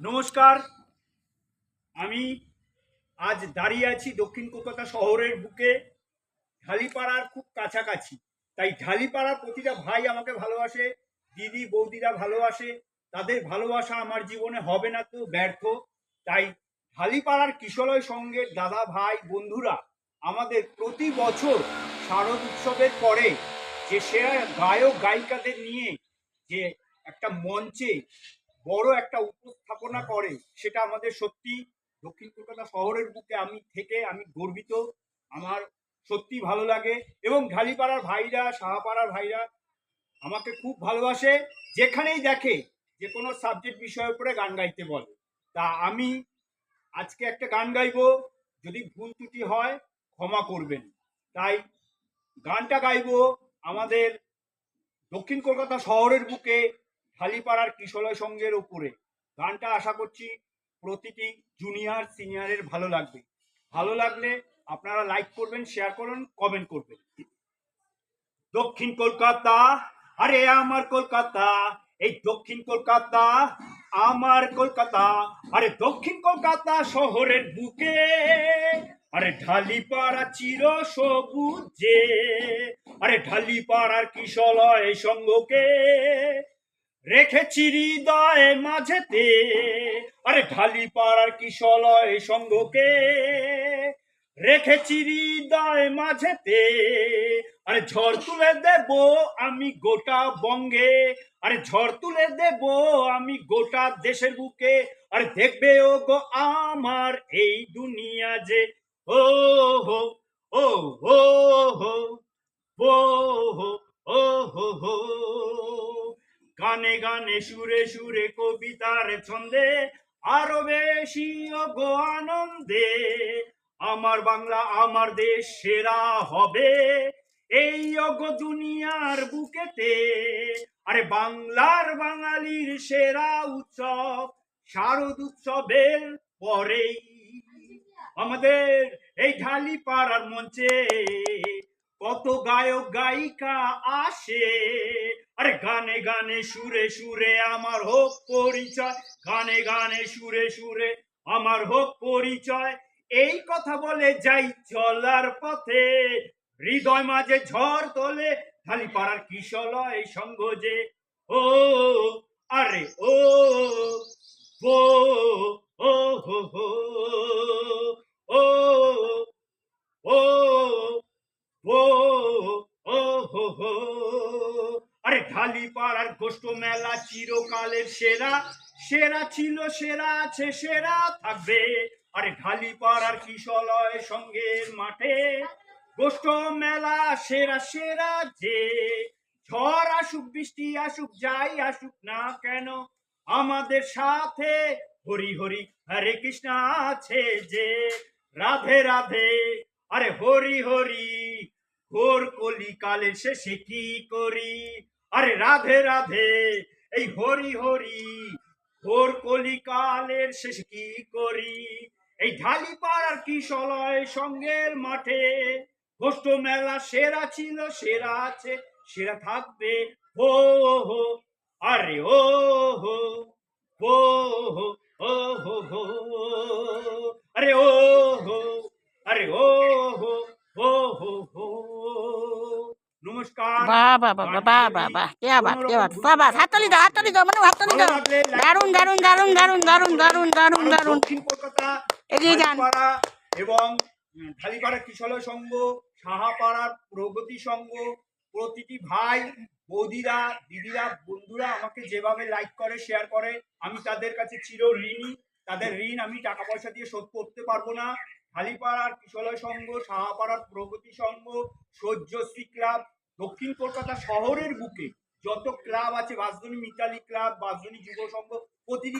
নমস্কার। আমি আজ দাঁড়িয়ে আছি দক্ষিণ কলকাতা শহরের বুকে। ঢালিপাড়ার খুব কাছাকাছি। তাই ঢালিপাড়ার প্রতিটা ভাই আমাকে ভালোবাসে, দিদি, বৌদিরা ভালোবাসে। তাদের ভালোবাসা আমার জীবনে হবে না তো ব্যর্থ। তাই ঢালিপাড়ার কিশলয় সঙ্গের দাদা, ভাই, বন্ধুরা আমাদের প্রতি বছর শারদ উৎসবের পরে যে সেরা গায়ক, গায়িকাদের নিয়ে যে একটা মঞ্চে বড় একটা উপস্থাপনা করে, সেটা আমাদের সত্যি দক্ষিণ কলকাতা শহরের বুকে আমি থেকে আমি গর্বিত। আমার সত্যি ভালো লাগে এবং ঢালিপাড়ার ভাইরা, সাহাপাড়ার ভাইরা আমাকে খুব ভালোবাসে। যেখানেই দেখে যে কোনো সাবজেক্ট বিষয়ের উপরে গান গাইতে বলে। তা আমি আজকে একটা গান গাইবো, যদি ভুল ত্রুটি হয় ক্ষমা করবেন। তাই গানটা গাইব আমাদের দক্ষিণ কলকাতা শহরের বুকে ঢালিপাড়ার কিশলয় সঙ্গের উপরে। গানটা আশা করছি প্রতিটি জুনিয়র সিনিয়রের ভালো লাগবে। ভালো লাগলে আপনারা লাইক করবেন শেয়ার করুন কমেন্ট করবেন। দক্ষিণ কলকাতা, আরে আমার কলকাতা, এই দক্ষিণ কলকাতা, আমার কলকাতা, আরে দক্ষিণ কলকাতা শহরের বুকে, আরে ঢালিপাড়া চির সবুজে, আরে ঢালিপাড়ার কিশলয় সঙ্গকে রেখেছি হৃদয় মাঝেতে। আরে ঢালি পাড়ার কি কিশলয় সঙ্গকে। রেখেছি হৃদয় মাঝেতে। আরে ঝড় তুলে দেব আমি গোটা বঙ্গে। আরে ঝড় তুলে দেব আমি গোটা দেশের বুকে। আরে দেখবে ও গো আমার এই দুনিয়া যে ও হো ও হো হো, ও হো ও হো হো। গানে গানে সুরে সুরে কবিতার ছন্দে আরও বেশি গো আনন্দে। আমার বাংলা, আমার দেশ সেরা হবে এই অগ দুনিয়ার বুকেতে। আরে বাংলার বাঙালির সেরা উৎসব, শারদ উৎসবের পরেই। আমাদের এই ঢালি পাড়ার মঞ্চে কত গায়ক, গায়িকা আসে। আরে গানে গানে সুরে সুরে আমার হোক পরিচয় গানে গানে সুরে সুরে আমার হোক পরিচয় এই কথা বলে যাই চলার পথে হৃদয় মাঝে ঝড় তোলে ঢালি পাড়ার কিশলয় সঙ্গ যে ও আরে ও ও ও হো হো ঢালি পাড়ার গোষ্ঠ মেলা চিরকালের সেরা। সেরা ছিল, সেরা আছে, সেরা থাকবে। আরে ঢালি পাড়ার কিশলয় সঙ্গের মাঠে। গোষ্ঠ মেলা সেরা সেরা যে। ঝড় আসুক, বৃষ্টি আসুক, যাই আসুক না কেন, আমাদের সাথে হরি হরি, হরে কৃষ্ণ আছে যে। রাধে রাধে, আরে হরি হরি, ঘোর কলিকালের শেষে কি করি? আরে রাধে রাধে, এই হরি হরি, ঘোর কলিকালের শেষে কি করি? এই ঢালি পাড়ার কিশলয় সঙ্গের মাঠে? গোষ্ঠ মেলা সেরা ছিল, সেরা আছে, সেরা থাকবে ও হো, আরে, ও, হো হো ও হো হো নমস্কার বাহ বাহ বাহ বাহ বাহ বাহ বাহ কে বাত কে বাত বাহ বাহ হাততালি দাও হাততালি দাও মানে হাততালি দাও দারুণ দারুণ দারুণ দারুণ দারুণ দারুণ দারুণ দারুণ দক্ষিণ কলকাতা এগিয়ে যান। এবং ঢালিপাড়া কিশলয় সংঘ সাহাপাড়ার প্রগতি সংঘ প্রতিটি ভাই বৌদিরা দিদিরা বন্ধুরা আমাকে যেভাবে লাইক করে শেয়ার করে আমি তাদের কাছে চির ঋণী। তাদের ঋণ আমি টাকা পয়সা দিয়ে শোধ করতে পারব না। ঢালিপাড়ার কিশলয় সংঘ সাহাপাড়ার প্রগতি সংঘ সহ্যশ্রী ক্লাব দক্ষিণ কলকাতা শহরের বুকে যত ক্লাব আছে বাঁশদ্রোণী মিতালি ক্লাব বাঁশদ্রোণী যুব সংঘ প্রতিটি